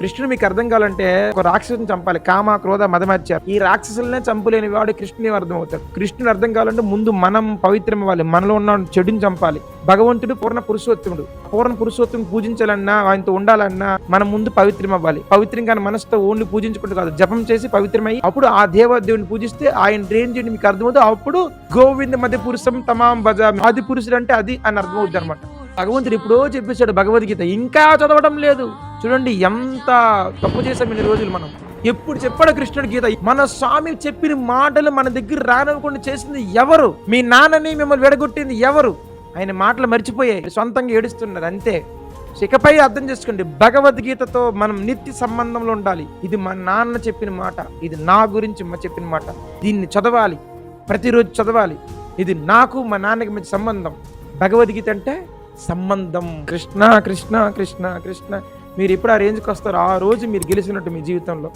కృష్ణుడు మీకు అర్థం కావాలంటే ఒక రాక్షసుని చంపాలి. కామ క్రోధ మదమర్చారు ఈ రాక్షసులనే చంపలేని వాడు కృష్ణుని అర్థం అవుతాడు. కృష్ణుడు అర్థం కావాలంటే ముందు మనం పవిత్రం అవ్వాలి. మనలో ఉన్న చెడుని చంపాలి. భగవంతుడు పూర్ణ పురుషోత్తముడు. పూర్ణ పురుషోత్తముడు పూజించాలన్నా ఆయనతో ఉండాలన్నా మనం ముందు పవిత్రం అవ్వాలి. పవిత్రం కానీ మనసుతో ఓన్లీ పూజించుకుంటూ కాదు. జపం చేసి పవిత్రమై అప్పుడు ఆ దేవ దేవుని పూజిస్తే ఆయన రేంజ్ మీకు అర్థమవుతుంది అప్పుడు గోవింద మధ్య పురుషం తమాం భజ ఆది పురుషుడు అంటే అది అని అర్థమవుతుంది అనమాట భగవంతుడు ఎప్పుడో చెప్పేశాడు భగవద్గీత. ఇంకా చదవడం లేదు. చూడండి ఎంత తప్పు చేసాం ఇన్ని రోజులు మనం. ఎప్పుడు చెప్పాడు కృష్ణుడి గీత? మన స్వామి చెప్పిన మాటలు మన దగ్గర రానవ్వకుండా చేసింది ఎవరు? మీ నాన్నని మిమ్మల్ని విడగొట్టింది ఎవరు? ఆయన మాటలు మర్చిపోయాయి. సొంతంగా ఏడుస్తున్నారు అంతే. ఇకపై అర్థం చేసుకోండి భగవద్గీతతో మనం నిత్య సంబంధంలో ఉండాలి. ఇది మా నాన్న చెప్పిన మాట ఇది నా గురించి మా చెప్పిన మాట. దీన్ని చదవాలి ప్రతిరోజు చదవాలి. ఇది నాకు మా నాన్నకి మధ్య సంబంధం. భగవద్గీత అంటే సంబంధం. కృష్ణ కృష్ణ కృష్ణ కృష్ణ. మీరు ఎప్పుడు ఆ రేంజ్కి వస్తారో. ఆ రోజు మీరు గెలిచినట్టు మీ జీవితంలో.